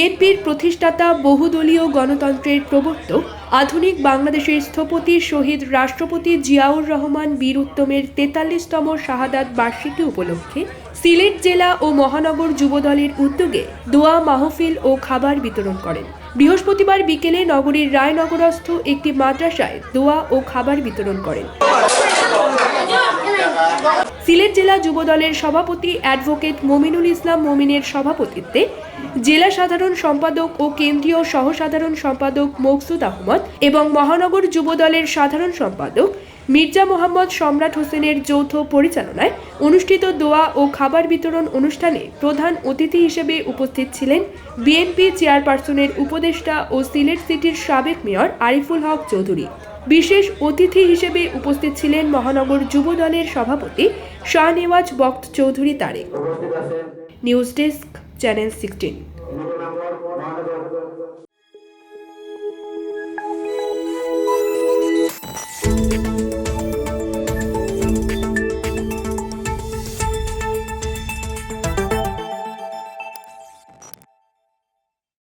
বিএনপির প্রতিষ্ঠাতা বহুদলীয় গণতন্ত্রের প্রবর্তক, আধুনিক বাংলাদেশের স্থপতি শহীদ রাষ্ট্রপতি জিয়াউর রহমান বীর উত্তমের তেতাল্লিশতম শাহাদাত বার্ষিকী উপলক্ষে সিলেট জেলা ও মহানগর যুবদলের উদ্যোগে দোয়া মাহফিল ও খাবার বিতরণ করেন। বৃহস্পতিবার বিকেলে নগরীর রায়নগরস্থ একটি মাদ্রাসায় দোয়া ও খাবার বিতরণ করেন। সিলেট জেলা যুবদলের সভাপতি অ্যাডভোকেট মমিনুল ইসলাম মমিনের সভাপতিত্বে জেলা সাধারণ সম্পাদক ও কেন্দ্রীয় সহসাধারণ সম্পাদক মকসুদ আহমদ এবং মহানগর যুবদলের সাধারণ সম্পাদক মির্জা মোহাম্মদ সম্রাট হোসেনের যৌথ পরিচালনায় অনুষ্ঠিত দোয়া ও খাবার বিতরণ অনুষ্ঠানে প্রধান অতিথি হিসেবে উপস্থিত ছিলেন বিএনপি চেয়ারপারসনের উপদেষ্টা ও সিলেট সিটির সাবেক মেয়র আরিফুল হক চৌধুরী। বিশেষ অতিথি হিসেবে উপস্থিত ছিলেন মহানগর যুবদলের সভাপতি Shahnewaz Bakht Chowdhury Tarek. News desk, channel sixteen.